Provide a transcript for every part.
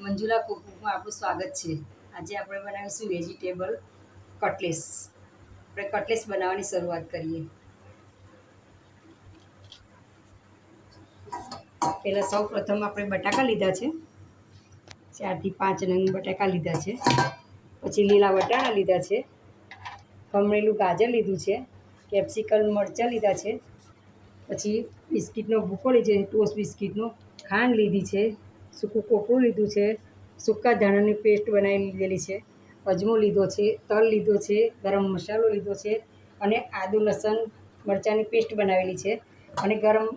મંજુલા કુકમાં આપણું સ્વાગત છે. આજે આપણે બનાવીશું વેજીટેબલ કટલેસ. આપણે કટલેસ બનાવવાની શરૂઆત કરીએ. પહેલાં સૌ પ્રથમ આપણે બટાકા લીધા છે. ચારથી પાંચ નંગ બટાકા લીધા છે. પછી લીલા વટાણા લીધા છે. ખમણેલું ગાજર લીધું છે. કેપ્સિકમ મરચાં લીધા છે. પછી બિસ્કિટનો ભૂકો લીધો છે. ટોસ્ટ બિસ્કિટનો ખાંડ લીધી છે. સૂકું કોપરું લીધું છે, સૂકા ધાણાની પેસ્ટ બનાવી લીધેલી છે, અજમો લીધો છે, તલ લીધો છે, ગરમ મસાલો લીધો છે અને આદુ, લસણ, મરચાંની પેસ્ટ બનાવેલી છે અને ગરમ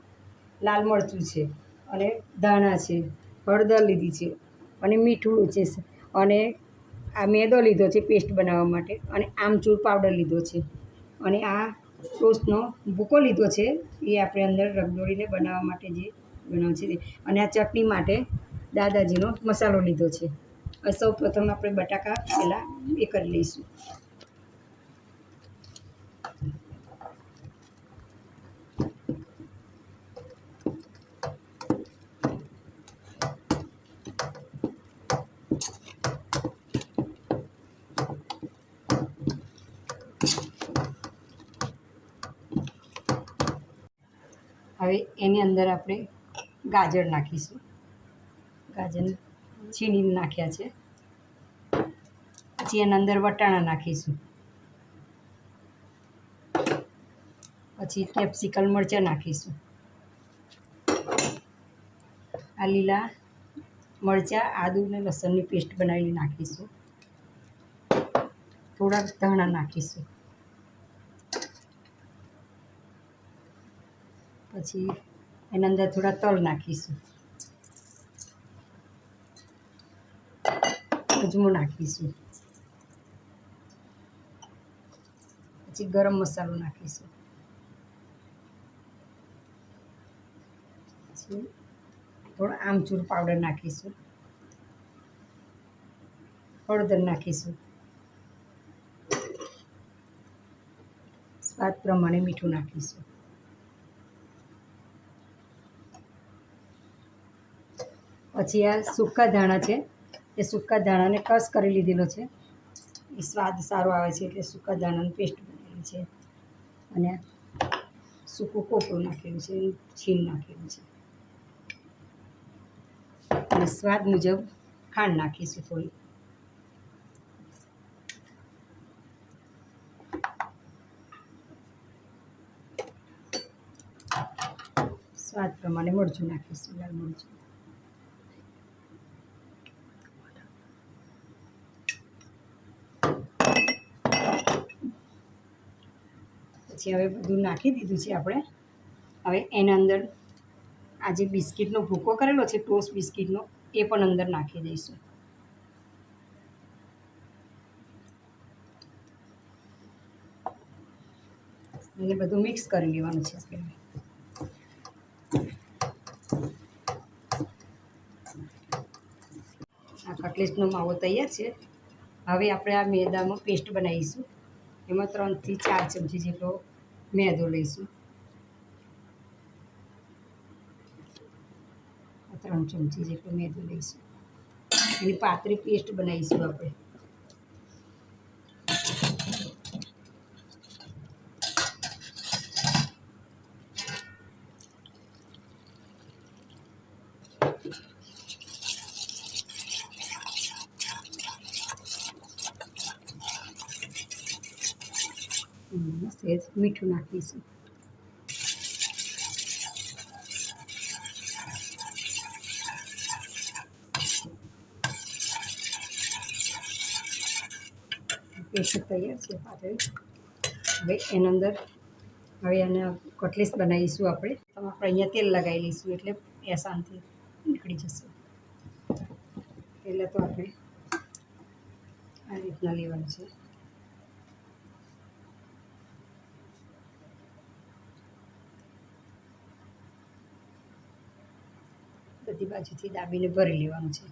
લાલ મરચું છે અને ધાણા છે, હળદર લીધી છે અને મીઠું છે અને આ મેદો લીધો છે પેસ્ટ બનાવવા માટે અને આમચૂર પાવડર લીધો છે અને આ ટોસ્ટનો ભૂકો લીધો છે એ આપણે અંદર રગદોળીને બનાવવા માટે જે બનાવ છે અને આ ચટણી માટે દાદાજીનો મસાલો લીધો છે. સૌ પ્રથમ આપણે બટાકા પહેલાં એ કરી લઈશું. હવે એની અંદર આપણે ગાજર નાખીશું. ગાજર છીણીને નાખ્યા છે. પછી એના અંદર વટાણા નાખીશું. પછી કેપ્સિકલ મરચાં નાખીશું. આ લીલા મરચાં, આદુ ને લસણની પેસ્ટ બનાવીને નાખીશું. થોડાક ધાણા નાખીશું. પછી એના અંદર થોડા તલ નાખીશું. અજમો નાખીશું. પછી ગરમ મસાલો નાખીશું. પછી થોડો આમચૂર પાવડર નાખીશું. હળદર નાખીશું. સ્વાદ પ્રમાણે મીઠું નાખીશું. પછી આ સૂકા ધાણા છે એ સૂકા ધાણાને કસ કરી લીધેલો છે. એ સ્વાદ સારો આવે છે એટલે સૂકા ધાણાની પેસ્ટ બનાવેલી છે. અને સૂકું કોપરું નાખેલું છે, છીણ નાખેલું છે. અને સ્વાદ મુજબ ખાંડ નાખીશું થોડી. સ્વાદ પ્રમાણે મરચું નાખીશું, લાલ મરચું. પછી હવે બધું નાખી દીધું છે આપણે. હવે એના અંદર આ જે બિસ્કિટનો ભૂકો કરેલો છે, ટોસ્ટ બિસ્કિટનો, એ પણ અંદર નાખી દઈશું. અને બધું મિક્સ કરી લેવાનું છે પહેલાં આ કટલેટનો માવો તૈયાર છે. હવે આપણે આ મેદામાં પેસ્ટ બનાવીશું. એમાં ત્રણથી ચાર ચમચી જેટલો મેદો લઈશું. ત્રણ ચમચી જેટલો મેદો લઈશું. એની પાતળી પેસ્ટ બનાવીશું આપણે. સહેજ મીઠું નાખીશું. પેસ્ટ તૈયાર છે પાતળી. હવે એના અંદર હવે એને કટલેસ બનાવીશું આપણે. તો આપણે અહીંયા તેલ લગાવી લઈશું એટલે એ શાંતિ નીકળી જશે. પહેલાં તો આપણે આ રીતના લેવાનું છે. બધી બાજુથી દાબીને ભરી લેવાનું છે.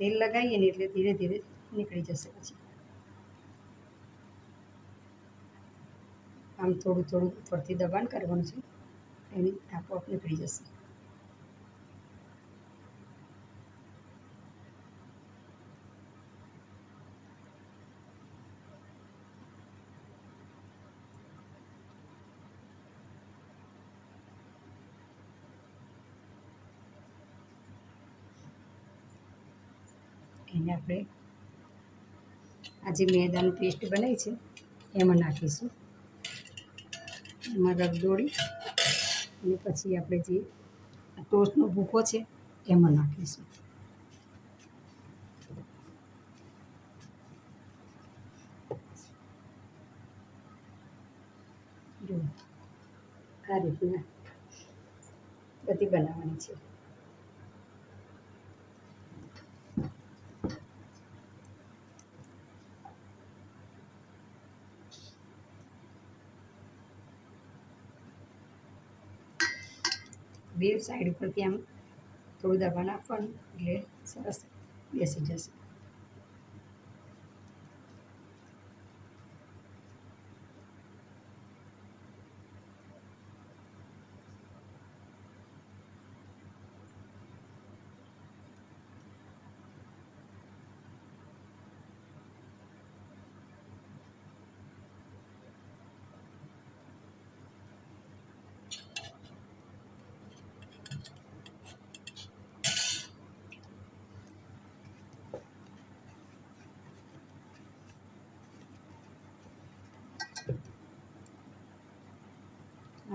તેલ લગાવીએ ને એટલે ધીરે ધીરે નીકળી જશે પછી. આમ થોડું થોડું ઉપરથી દબાણ કરવાનું છે. એની આપોઆપ નીકળી જશે. એને આપણે આ જે મેદાનું પેસ્ટ બનાવી છે. એમાં નાખીશું. એમાં રગદોળી અને પછી આપણે જે ટોસ્ટનો ભૂકો છે, એમાં નાખીશું. આ રીતના બધી બનાવવાની છે. બે સાઈડ ઉપરથી આમ થોડું દબાણ આપવાનું એટલે સરસ બેસી જશે.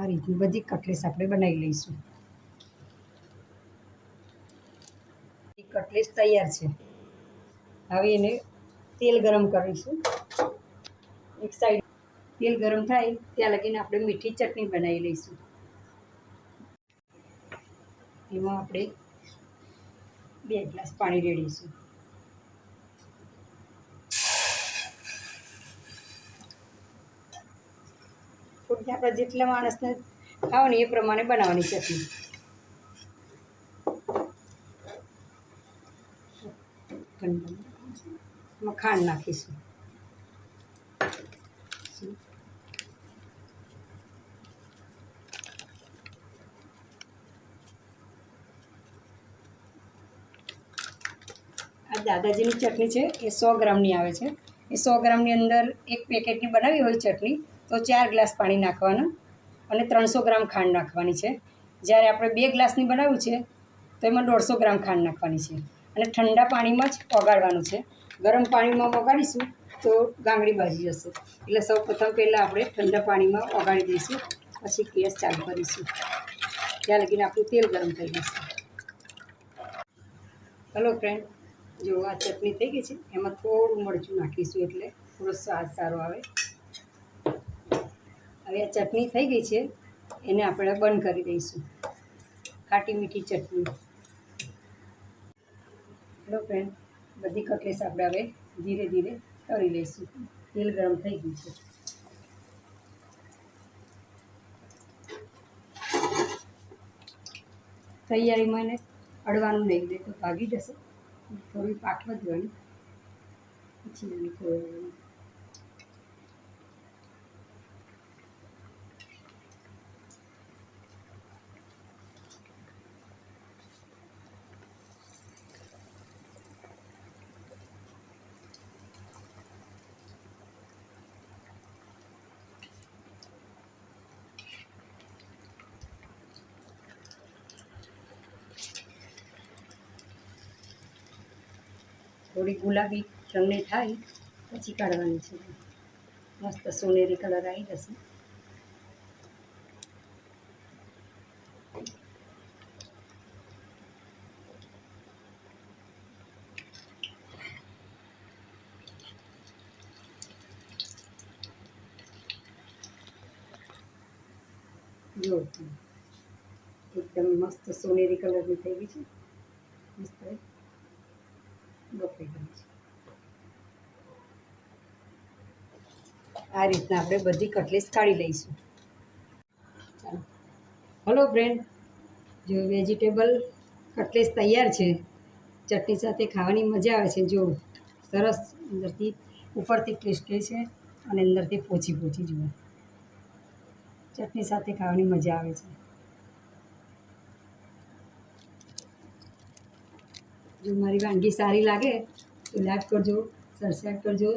આ રીતની બધી કટલેસ આપણે બનાવી લઈશું. કટલેસ તૈયાર છે. હવે એને તેલ ગરમ કરીશું. એક સાઈડ તેલ ગરમ થાય ત્યાં લગીને આપણે મીઠી ચટણી બનાવી લઈશું. એમાં આપણે બે ગ્લાસ પાણી રેડીશું. થોડી આપણે જેટલા માણસને ખાવાની એ પ્રમાણે બનાવવાની ચટણી. એમાં ખાંડ નાખીશું. આ દાદાજીની ચટણી છે, એ સો ગ્રામની આવે છે. એ સો ગ્રામની અંદર એક પેકેટની બનાવી હોય ચટણી તો ચાર ગ્લાસ પાણી નાખવાનું અને ત્રણસો ગ્રામ ખાંડ નાખવાની છે. જ્યારે આપણે બે ગ્લાસની બનાવ્યું છે, તો એમાં દોઢસો ગ્રામ ખાંડ નાખવાની છે અને ઠંડા પાણીમાં જ ઓગાળવાનું છે. ગરમ પાણીમાં ઓગાળીશું તો ગાંગડી બાજી જશે. એટલે સૌ પ્રથમ પહેલાં આપણે ઠંડા પાણીમાં ઓગાળી દઈશું, પછી ગેસ ચાલુ કરીશું. ત્યાં લગીને આપણું તેલ ગરમ થઈ જશે. હલો ફ્રેન્ડ જો આ ચટણી થઈ ગઈ છે, એમાં થોડું મરચું નાખીશું એટલે થોડો સ્વાદ સારો આવે. હવે આ ચટણી થઈ ગઈ છે, એને આપણે બંધ કરી દઈશું. ખાટી મીઠી ચટણી. હેલો ફ્રેન્ડ બધી કટલેસ આપણે હવે ધીરે ધીરે તળી લઈશું. તેલ ગરમ થઈ ગયું છે. તૈયારીમાં એને અડવાનું નહીં દે તો ભાગી જશે. થોડી પાકવા દેવાની પછી એને થોડી ગુલાબી રંગની થાય, પછી કાઢવાની છે. મસ્ત સોનેરી કલર આવી જશે. જો, એકદમ મસ્ત સોનેરી કલરની થઈ ગઈ છે. મસ્ત. બફાઈ ગઈ છે આ રીતના આપણે બધી કટલેસ કાઢી લઈશું. હલો ફ્રેન્ડ જો વેજીટેબલ કટલેસ તૈયાર છે. ચટણી સાથે ખાવાની મજા આવે છે. જો સરસ અંદરથી ઉપરથી ક્રિસ્પી છે અને અંદરથી પોચી પોચી જુઓ ચટણી સાથે ખાવાની મજા આવે છે. જો મારી વાનગી સારી લાગે તો લાઈક કરજો સબસ્ક્રાઈબ કરજો.